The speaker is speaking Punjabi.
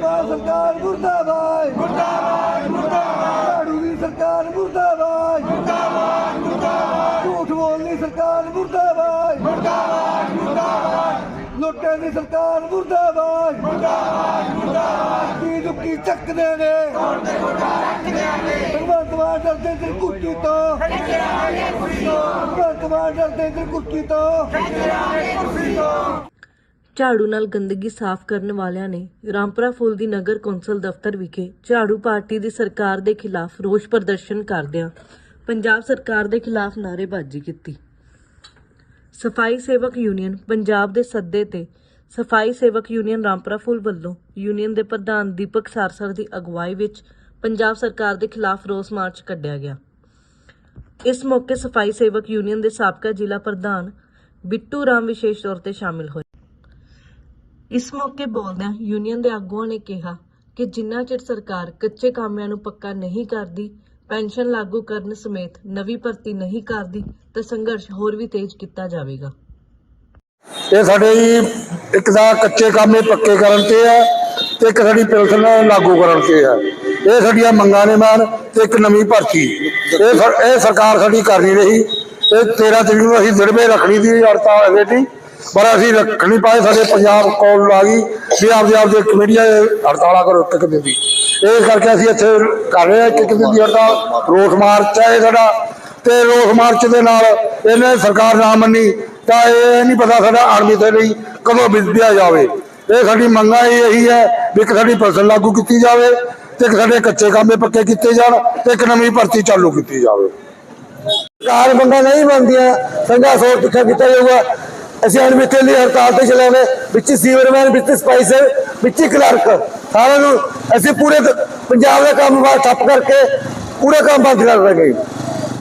ਮਾਨ ਸਰਕਾਰ ਮੁਰਦਾਬਾਦ ਮੁਰਦਾਬਾਦ ਮੁਰਦਾਬਾਦ ਝਾੜੂ ਦੀ ਸਰਕਾਰ ਮੁਰਦਾਬਾਦ ਮੁਰਦਾਬਾਦ ਮੁਰਦਾਬਾਦ ਝੂਠ ਬੋਲਦੀ ਸਰਕਾਰ ਮੁਰਦਾਬਾਦ ਮੁਰਦਾਬਾਦ ਮੁਰਦਾਬਾਦ ਲੁੱਟਾਂ ਦੀ ਸਰਕਾਰ ਮੁਰਦਾਬਾਦ ਮੁਰਦਾਬਾਦ ਮੁਰਦਾਬਾਦ ਕੀ ਦੁੱਕੀ ਚੱਕਦੇ ਨੇ ਭਗਵੰਤ ਮਾਨ ਡਰਦੇ ਤੇ ਕੁੱਤੀ ਤੋਂ। ਭਗਵੰਤ ਮਾਨ ਡਰਦੇ ਤੇ ਕੁੱਤੀ ਤੋਂ ਝਾੜੂ ਨਾਲ ਗੰਦਗੀ ਸਾਫ਼ ਕਰਨ ਵਾਲਿਆਂ ਨੇ ਰਾਮਪੁਰਾ ਫੂਲ ਦੀ ਨਗਰ ਕੌਂਸਲ ਦਫ਼ਤਰ ਵਿਖੇ ਝਾੜੂ ਪਾਰਟੀ ਦੀ ਸਰਕਾਰ ਦੇ ਖਿਲਾਫ ਰੋਸ ਪ੍ਰਦਰਸ਼ਨ ਕਰਦਿਆਂ ਪੰਜਾਬ ਸਰਕਾਰ ਦੇ ਖਿਲਾਫ ਨਾਅਰੇਬਾਜ਼ੀ ਕੀਤੀ। ਸਫ਼ਾਈ ਸੇਵਕ ਯੂਨੀਅਨ ਪੰਜਾਬ ਦੇ ਸੱਦੇ ਤੇ ਸਫ਼ਾਈ ਸੇਵਕ ਯੂਨੀਅਨ ਰਾਮਪੁਰਾ ਫੂਲ ਵੱਲੋਂ ਯੂਨੀਅਨ ਦੇ ਪ੍ਰਧਾਨ ਦੀਪਕ ਸਾਰਸਰ ਦੀ ਅਗਵਾਈ ਵਿੱਚ ਪੰਜਾਬ ਸਰਕਾਰ ਦੇ ਖਿਲਾਫ ਰੋਸ ਮਾਰਚ ਕੱਢਿਆ ਗਿਆ। ਇਸ ਮੌਕੇ ਸਫ਼ਾਈ ਸੇਵਕ ਯੂਨੀਅਨ ਦੇ ਸਾਬਕਾ ਜ਼ਿਲ੍ਹਾ ਪ੍ਰਧਾਨ ਬਿੱਟੂ ਰਾਮ ਵਿਸ਼ੇਸ਼ ਤੌਰ ਤੇ ਸ਼ਾਮਿਲ ਹੋਏ। ਇਸ ਮੌਕੇ ਬੋਲਦਿਆਂ ਯੂਨੀਅਨ ਦੇ ਆਗੂਆਂ ਨੇ ਕਿਹਾ ਕਿ ਜਿੰਨਾ ਚਿਰ ਸਰਕਾਰ ਕੱਚੇ ਕਾਮਿਆਂ ਨੂੰ ਪੱਕਾ ਨਹੀਂ ਕਰਦੀ, ਪੈਨਸ਼ਨ ਲਾਗੂ ਕਰਨ ਸਮੇਤ ਨਵੀਂ ਭਰਤੀ ਨਹੀਂ ਕਰਦੀ, ਤਾਂ ਸੰਘਰਸ਼ ਹੋਰ ਵੀ ਤੇਜ਼ ਕੀਤਾ ਜਾਵੇਗਾ। ਇਹ ਸਾਡੇ ਇੱਕ ਤਾਂ ਕੱਚੇ ਕਾਮੇ ਪੱਕੇ ਕਰਨ ਤੇ ਹੈ ਤੇ ਇੱਕ ਸਾਡੀ ਪੈਨਸ਼ਨ ਲਾਗੂ ਕਰਨ ਤੇ ਹੈ ਇਹ ਸਾਡੀਆਂ ਮੰਗਾਂ ਨੇ ਮਾਨ ਤੇ ਇੱਕ ਨਵੀਂ ਭਰਤੀ। ਇਹ ਸਰ- ਇਹ ਸਰਕਾਰ ਸਾਡੀ ਕਰਨੀ ਰਹੀ। ਇਹ 13 ਤਰੀਕ ਨੂੰ ਅਸੀਂ ਦਿੜਵੇ ਰੱਖਣੀ ਦੀ ਹੜਤਾਲ ਹੈ ਪਰ ਅਸੀਂ ਰੱਖ ਨਹੀਂ ਪਾਏ, ਸਾਡੇ ਪੰਜਾਬ ਕੋਲ ਆ ਗਈ ਵੀ ਆਪਦੇ ਆਪਦੇ ਕਮੇਟੀਆਂ ਹੜਤਾਲਾਂ ਕਰੋ ਇੱਕ ਦਿਨ ਦੀ। ਇਸ ਕਰਕੇ ਅਸੀਂ ਇੱਥੇ ਕਰ ਰਹੇ ਹਾਂ ਇੱਕ ਦਿਨ ਦੀ ਹੜਤਾਲ। ਰੋਸ ਮਾਰਚ ਹੈ ਸਾਡਾ ਤੇ ਰੋਸ ਮਾਰਚ ਦੇ ਨਾਲ ਇਹਨੇ ਸਰਕਾਰ ਨਾ ਮੰਨੀ ਤਾਂ ਇਹ ਨਹੀਂ ਪਤਾ ਸਾਡਾ ਆਰਮੀ ਦੇ ਲਈ ਕਦੋਂ ਵਿਦਿਆ ਜਾਵੇ। ਇਹ ਸਾਡੀ ਮੰਗਾਂ ਇਹੀ ਹੈ ਵੀ ਇੱਕ ਸਾਡੀ ਫਸਲ ਲਾਗੂ ਕੀਤੀ ਜਾਵੇ ਤੇ ਇੱਕ ਸਾਡੇ ਕੱਚੇ ਕਾਮੇ ਪੱਕੇ ਕੀਤੇ ਜਾਣ ਤੇ ਇੱਕ ਨਵੀਂ ਭਰਤੀ ਚਾਲੂ ਕੀਤੀ ਜਾਵੇ। ਕਾਰ ਬੰਦਾ ਨਹੀਂ ਬਣਦੀਆਂ ਸੰਘਾ ਸੋਚ ਕਿੱਥੇ ਕੀਤਾ ਜਾਊਗਾ। ਅਸੀਂ ਅਣਮਿੱਥੇ ਲਈ ਹੜਤਾਲ ਤੇ ਚਲਾਵੇ ਵਿੱਚ ਸੀਵਰਮੈਨ ਵਿੱਚ ਸਪਾਈਸਰ, ਵਿੱਚ ਕਲਰਕ। ਸਾਰਿਆਂ ਨੂੰ ਅਸੀਂ ਪੂਰੇ ਪੰਜਾਬ ਦਾ ਕੰਮ ਬਾਹਰ ਠੱਪ ਕਰਕੇ ਪੂਰੇ ਕੰਮ ਬੰਦ ਕਰ ਦਾਂਗੇ।